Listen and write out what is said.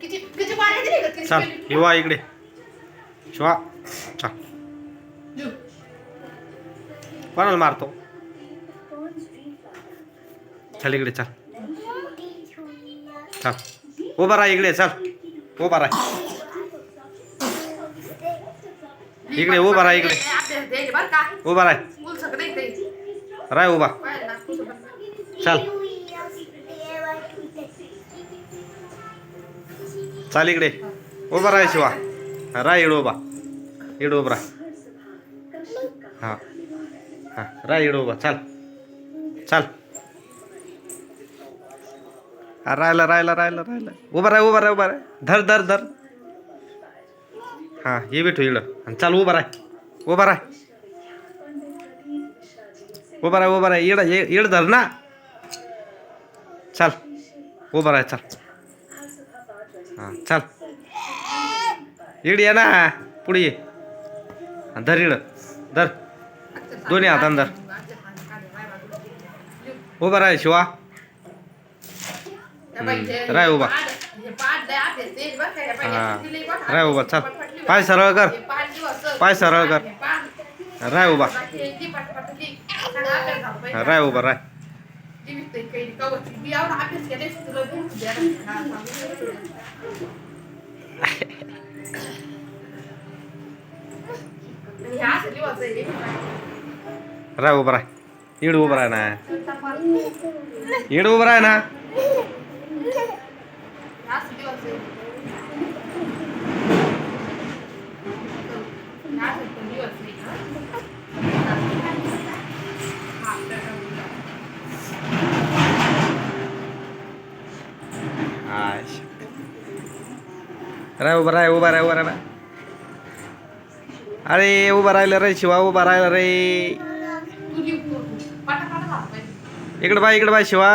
किती किती पाणी चल युवा इकडे. शिवा चल. कोणाला मारतो? चल इकडे चल. चल. उभा राहा इकडे चल. उभा राहा. इकडे उभा राहा इकडे. उभा राहा. राय उभा. चल. चाल इकडे. उभा राहा शिवा. राह इड उभा. इड उभा राहा. हां. हां. राह इड उभा. चाल. चाल. हा राहिला राहिला राहिला राहिला. उभा राह उभा राह उभा राह. धर धर धर. हां ये भेटू इड आणि चाल उभा राह. उभा राह. उभा राह उभा राह. इड इड धर ना. चल. उभा राह चल. हां चल. इकडे ये ना. पुढे ये. धर इकडं. धर. दोन्ही हातानं धर. उभा राह शिवा. राय उभा. हे. राय उभा, चल. पाय सरळ कर. पाय सरळ कर. राह उभा. राह उभा राह. विकते काही कवच. मी एवढा अभ्यास केलाय, तुला बोलू द्या ना सांगू द्या. आणि हे असं लिहायचं आहे, हे. राह उभा राह इकडे उभा राह ना इकडे उभा राह ना असं लिहायचं आहे. असं पण लिहायचं आहे, हा. हा, आपल्याला आश. राह उभा राह उभा राह उभा राह अरे उभा राहिलं रे शिवा उभा राहिला रे. इकडे बाय इकडे बाय शिवा